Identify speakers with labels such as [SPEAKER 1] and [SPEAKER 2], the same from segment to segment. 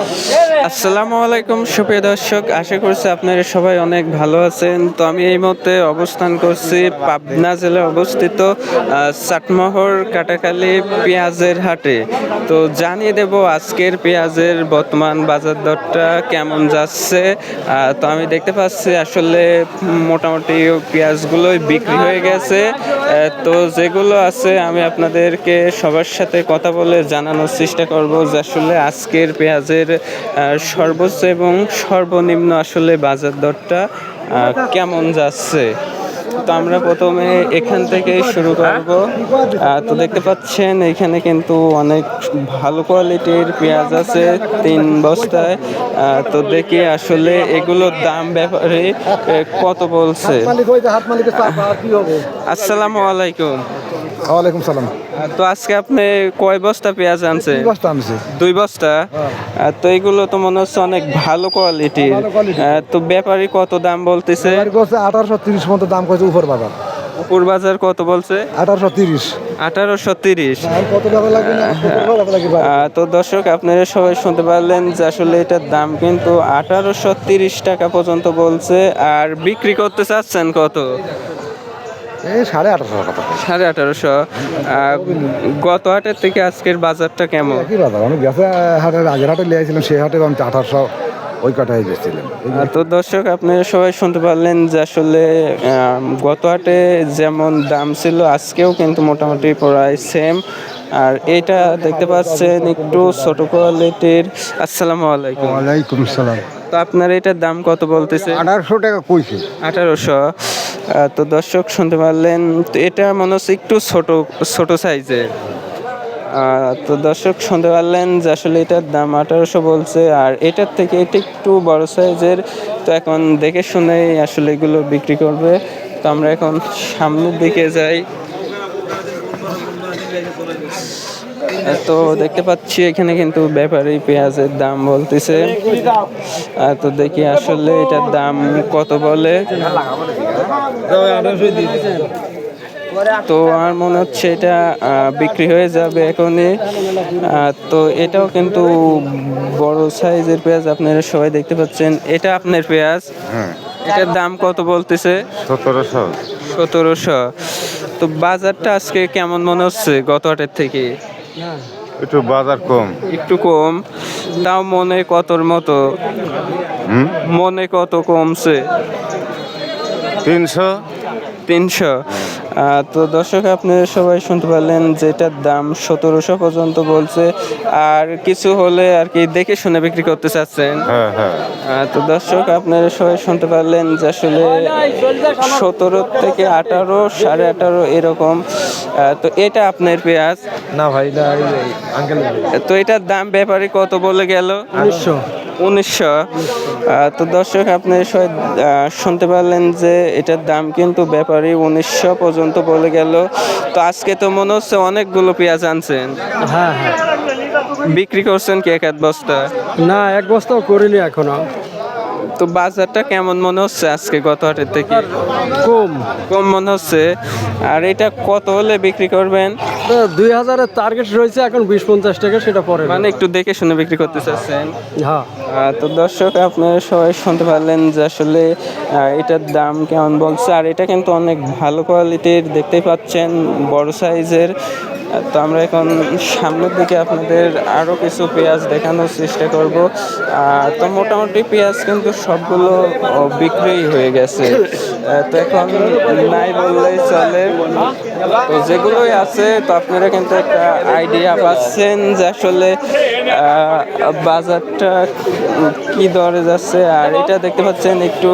[SPEAKER 1] Yeah. আসসালামু আলাইকুম, সুপ্রিয় দর্শক। আশা করছি আপনারা সবাই অনেক ভালো আছেন। তো আমি এই মুহূর্তে অবস্থান করছি পাবনা জেলায় অবস্থিত চাটমোহর কাটাখালী পেঁয়াজের হাটে। তো জানিয়ে দেব আজকের পেঁয়াজের বর্তমান বাজার দরটা কেমন যাচ্ছে। তো আমি দেখতে পাচ্ছি আসলে মোটামুটি পেঁয়াজগুলোই বিক্রি হয়ে গেছে। তো যেগুলো আছে আমি আপনাদেরকে সবার সাথে কথা বলে জানানোর চেষ্টা করব যে আসলে আজকের পেঁয়াজের সর্বোচ্চ এবং সর্বনিম্ন আসলে বাজার দরটা কেমন যাচ্ছে? তো আমরা প্রথমে এখান থেকে শুরু করব। তো দেখতে পাচ্ছেন এখানে কিন্তু অনেক ভালো কোয়ালিটির পেঁয়াজ আছে তিন বস্তায়। তো দেখি আসলে এগুলোর দাম ব্যাপারে কত বলছে? আসসালামু আলাইকুম।
[SPEAKER 2] ওয়ালাইকুম সালাম।
[SPEAKER 1] তো আজকে আপনি কয় বস্তা পেঁয়াজ আনছে
[SPEAKER 2] কি বস্তা আনছি।
[SPEAKER 1] দুই বস্তা? তো এগুলো তো মনে হচ্ছে অনেক ভালো কোয়ালিটির তো ব্যাপারী কত দাম বলতেছে?
[SPEAKER 2] আঠারোশো তিরিশ মতো দাম করেছে উপর বাজার।
[SPEAKER 1] উপর বাজার কত বলছে?
[SPEAKER 2] আঠারোশো তিরিশ।
[SPEAKER 1] আঠারোশো তিরিশ।
[SPEAKER 2] আর কত লাগবে না? কত টাকা লাগবে
[SPEAKER 1] আহ, তো দর্শক আপনারা সবাই শুনতে পারলেন যে আসলে এটার দাম কিন্তু আঠারোশো তিরিশ টাকা পর্যন্ত বলছে। আর বিক্রি করতে চাচ্ছেন কত?
[SPEAKER 2] সাড়ে আঠারোশো টাকা।
[SPEAKER 1] সাড়ে আঠারোশো। গত হাটের থেকে আজকের বাজারটা কেমন?
[SPEAKER 2] কি বাজার আমি গেছে হাটের আগের হাটে লিয়েছিলাম সেই হাটে আমি আঠারোশো ওই কাটাই গেছিলাম।
[SPEAKER 1] আহ, তো দর্শক আপনারা সবাই শুনতে পারলেন যে আসলে গত হাটে যেমন দাম ছিল আজকেও কিন্তু মোটামুটি প্রায় সেম আর এটা দেখতে পাচ্ছেন একটু ছোট কোয়ালিটির আসসালামু আলাইকুম।
[SPEAKER 2] ওয়ালাইকুম সালাম
[SPEAKER 1] তো আপনার এটার দাম কত বলতেছে?
[SPEAKER 2] আঠারোশো টাকা কইছে।
[SPEAKER 1] আঠারোশো। তো দর্শক শুনতে পারলেন, তো এটা মনে হচ্ছে একটু ছোটো ছোটো সাইজের। তো দর্শক শুনতে পারলেন যে আসলে এটার দাম আঠারোশো বলছে, আর এটার থেকে এটা একটু বড় সাইজের। তো এখন দেখে শুনেই আসলে এগুলো বিক্রি করবে। তো আমরা এখন সামনের দিকে যাই। তো দেখতে পাচ্ছি এখানে কিন্তু ব্যাপারী পেঁয়াজের দাম বলতেছে। তো দেখি আসলে এটার দাম কত বলে। তো আমার মনে হচ্ছে এটা বিক্রি হয়ে যাবে এখনই। তো এটাও কিন্তু বড় সাইজের পেঁয়াজ আপনারা সবাই দেখতে পাচ্ছেন। এটা আপনার পেঁয়াজ? এটার দাম কত বলতেছে?
[SPEAKER 3] সতেরোশো।
[SPEAKER 1] সতেরোশো। তো বাজারটা আজকে কেমন মনে হচ্ছে গত হাটের থেকে?
[SPEAKER 3] একটু বাজার কম।
[SPEAKER 1] একটু কম। তাও মনে কতর মতো? মনে কত কমছে?
[SPEAKER 3] তিনশো?
[SPEAKER 1] তিনশো। তো দর্শক আপনি সবাই শুনতে পারলেন যেটার দাম সতেরোশো পর্যন্ত বলছে আর কিছু হলে আর কি দেখে শুনে বিক্রি করতে চাচ্ছেন।
[SPEAKER 3] হ্যাঁ হ্যাঁ।
[SPEAKER 1] তো দর্শক আপনারা সবাই শুনতে পারলেন যে আসলে সতেরো থেকে আঠারো সাড়ে আঠারো এরকম। তো এটা আপনার পেঁয়াজ?
[SPEAKER 2] না ভাই না
[SPEAKER 1] তো এটার দাম ব্যাপারে কত বলে গেল?
[SPEAKER 2] উনিশশো
[SPEAKER 1] উনিশশো। তো দর্শক আপনি শুনতে পারলেন যে এটার দাম কিন্তু ব্যাপারই উনিশশো পর্যন্ত বলে গেল। তো আজকে তো মনে হচ্ছে অনেকগুলো পেঁয়াজ আনছেন।
[SPEAKER 4] হ্যাঁ হ্যাঁ।
[SPEAKER 1] বিক্রি করছেন কি এক এক বস্তা?
[SPEAKER 4] না এক বস্তাও করিনি এখনও।
[SPEAKER 1] তো বাজারটা কেমন মনে হচ্ছে আজকে গত হাটের থেকে?
[SPEAKER 4] কম।
[SPEAKER 1] কম মনে হচ্ছে। আর এটা কত হলে বিক্রি করবেন?
[SPEAKER 4] তো দুই হাজারের টার্গেট রয়েছে এখন বিশ পঞ্চাশ টাকা সেটা পরে
[SPEAKER 1] মানে একটু দেখে শুনে বিক্রি করতে চাচ্ছেন?
[SPEAKER 4] হ্যাঁ।
[SPEAKER 1] তো দর্শক আপনারা সবাই শুনতে পারলেন যে আসলে এটার দাম কেমন বলছে। আর এটা কিন্তু অনেক ভালো কোয়ালিটির দেখতেই পাচ্ছেন বড় সাইজের তো আমরা এখন সামনের দিকে আপনাদের আরও কিছু পেঁয়াজ দেখানোর চেষ্টা করব। তো মোটামুটি পেঁয়াজ কিন্তু সবগুলো বিক্রি হয়ে গেছে। তো এখন নাই বললেই চলে। তো যেগুলোই আছে, তো আপনারা কিন্তু একটা আইডিয়া পাচ্ছেন যে আসলে বাজারটা কি দরে যাচ্ছে। আর এটা দেখতে পাচ্ছেন একটু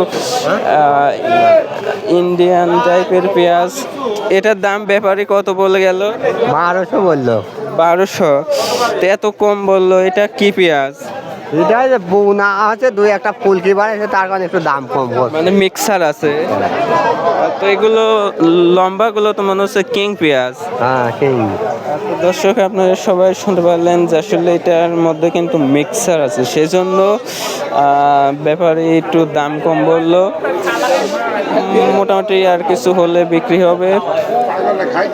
[SPEAKER 1] ইন্ডিয়ান টাইপের পেঁয়াজ। এটার দাম ব্যাপারে কত বলে গেল?
[SPEAKER 5] বারোশো বলল।
[SPEAKER 1] বারোশো। এত কম বলল এটা কি পেঁয়াজ?
[SPEAKER 5] এটা বৌনা আছে দুই একটা ফুলকি বাড়াইছে তার কারণে একটু দাম কম
[SPEAKER 1] মানে মিক্সার আছে। তো এগুলো লম্বাগুলো তো মনে হচ্ছে কিং পেঁয়াজ।
[SPEAKER 5] হ্যাঁ সেই
[SPEAKER 1] দর্শক আপনারা সবাই শুনতে পারলেন যে আসলে এটার মধ্যে কিন্তু মিক্সার আছে। সেজন্য ব্যাপারে একটু দাম কম বলল। মোটামুটি আর কিছু হলে বিক্রি হবে।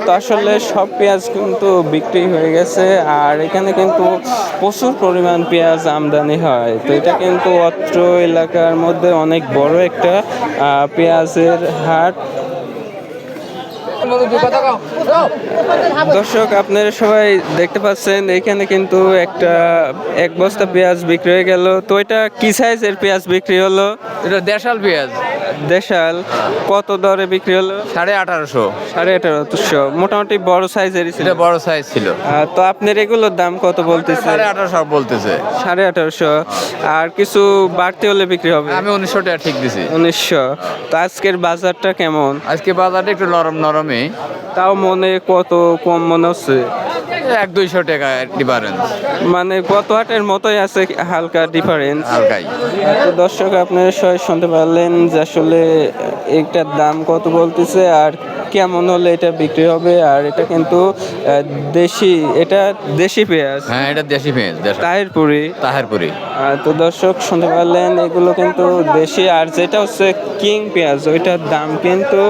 [SPEAKER 1] তো আসলে সব পেঁয়াজ কিন্তু বিক্রি হয়ে গেছে, আর এখানে কিন্তু প্রচুর পরিমাণ পেঁয়াজ আমদানি হয়। তো এটা কিন্তু অত্র এলাকার মধ্যে অনেক বড় একটা পেঁয়াজের হাট। দর্শক, আপনারা সবাই দেখতে পাচ্ছেন, এখানে কিন্তু একটা, এক বস্তা পেঁয়াজ বিক্রি হয়ে গেল। তো এটা কি সাইজের পেঁয়াজ বিক্রি হলো?
[SPEAKER 6] এটা দেশাল পেঁয়াজ।
[SPEAKER 1] দেশাল কত দরে বিক্রি হলো?
[SPEAKER 6] সাড়ে আঠারোশো।
[SPEAKER 1] সাড়ে আঠারোশো। মোটামুটি বড় সাইজের ছিল।
[SPEAKER 6] এটা বড় সাইজ ছিল।
[SPEAKER 1] আহ, তো আপনার এগুলোর দাম কত বলতেছে?
[SPEAKER 6] সাড়ে আঠারোশো বলতেছে।
[SPEAKER 1] সাড়ে আঠারোশো। আর কিছু বাড়তি হলে বিক্রি হবে?
[SPEAKER 6] আমি উনিশশো টাকা ঠিক দিছি।
[SPEAKER 1] উনিশশো। তো আজকের বাজারটা কেমন?
[SPEAKER 6] আজকে বাজারটা একটু নরম নরমে
[SPEAKER 1] তাও মনে কত কম মনে হচ্ছে?
[SPEAKER 6] এক দুইশো টাকা ডিফারেন্স
[SPEAKER 1] মানে গত হাটের মতোই আছে হালকা ডিফারেন্স
[SPEAKER 6] হালকাই।
[SPEAKER 1] তো দর্শক আপনারা সবাই শুনতে পারলেন যে আসলে এটার দাম কত বলতেছে আর কেমন হলে এটা বিক্রি হবে আর এটা কিন্তু দেশি এটা দেশি পেঁয়াজ।
[SPEAKER 6] হ্যাঁ এটা দেশি পেঁয়াজ
[SPEAKER 1] তাহেরপুরি।
[SPEAKER 6] তাহিরপুরি।
[SPEAKER 1] তো দর্শক শুনতে পারলেন এগুলো কিন্তু দেশি আর যেটা হচ্ছে কিং পেঁয়াজ ওইটার দাম কিন্তু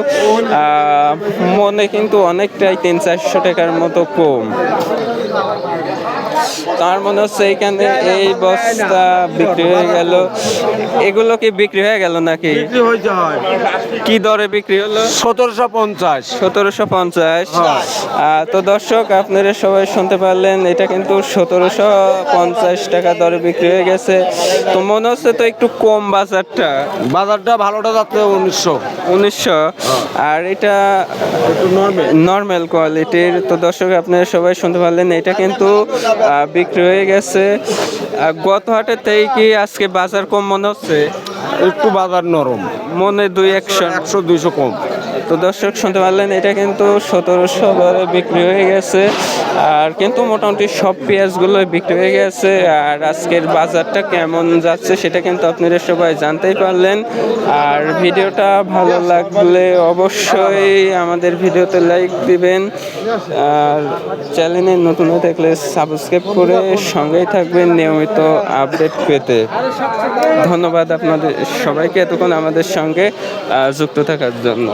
[SPEAKER 1] মনে কিন্তু অনেকটাই তিন চারশো টাকার মতো কম। তার মনে হচ্ছে এখানে এই বস্তা বিক্রি হয়ে গেল। এগুলো কি বিক্রি হয়ে গেল নাকি? কি দরে বিক্রি হলো?
[SPEAKER 4] সতেরোশো পঞ্চাশ।
[SPEAKER 1] সতেরোশো পঞ্চাশ। তো দর্শক আপনারা সবাই শুনতে পারলেন এটা কিন্তু সতেরোশো পঞ্চাশ টাকা দরে বিক্রি হয়ে গেছে। তো মনে হচ্ছে তো একটু কম বাজারটা।
[SPEAKER 4] বাজারটা ভালোটা যাচ্ছে উনিশশো।
[SPEAKER 1] উনিশশো। আর এটা নর্মাল কোয়ালিটির তো দর্শক আপনারা সবাই শুনতে পারলেন এটা কিন্তু বিক্রি হয়ে গেছে। আর গত হাটে থেকে কি আজকে বাজার কম মনে হচ্ছে?
[SPEAKER 4] একটু বাজার নরম।
[SPEAKER 1] মনে দুই একশো।
[SPEAKER 4] একশো দুইশো কম।
[SPEAKER 1] তো দর্শক শুনতে পারলেন, এটা কিন্তু সতেরোশো দরে বিক্রি হয়ে গেছে। আর কিন্তু মোটামুটি সব পেঁয়াজগুলো বিক্রি হয়ে গেছে। আর আজকের বাজারটা কেমন যাচ্ছে সেটা কিন্তু আপনারা সবাই জানতেই পারলেন। আর ভিডিওটা ভালো লাগলে অবশ্যই আমাদের ভিডিওতে লাইক দিবেন। আর চ্যানেলে নতুন হয়ে থাকলে সাবস্ক্রাইব করে সঙ্গেই থাকবেন নিয়মিত আপডেট পেতে। ধন্যবাদ আপনাদের সবাইকে এতক্ষণ আমাদের সঙ্গে যুক্ত থাকার জন্য।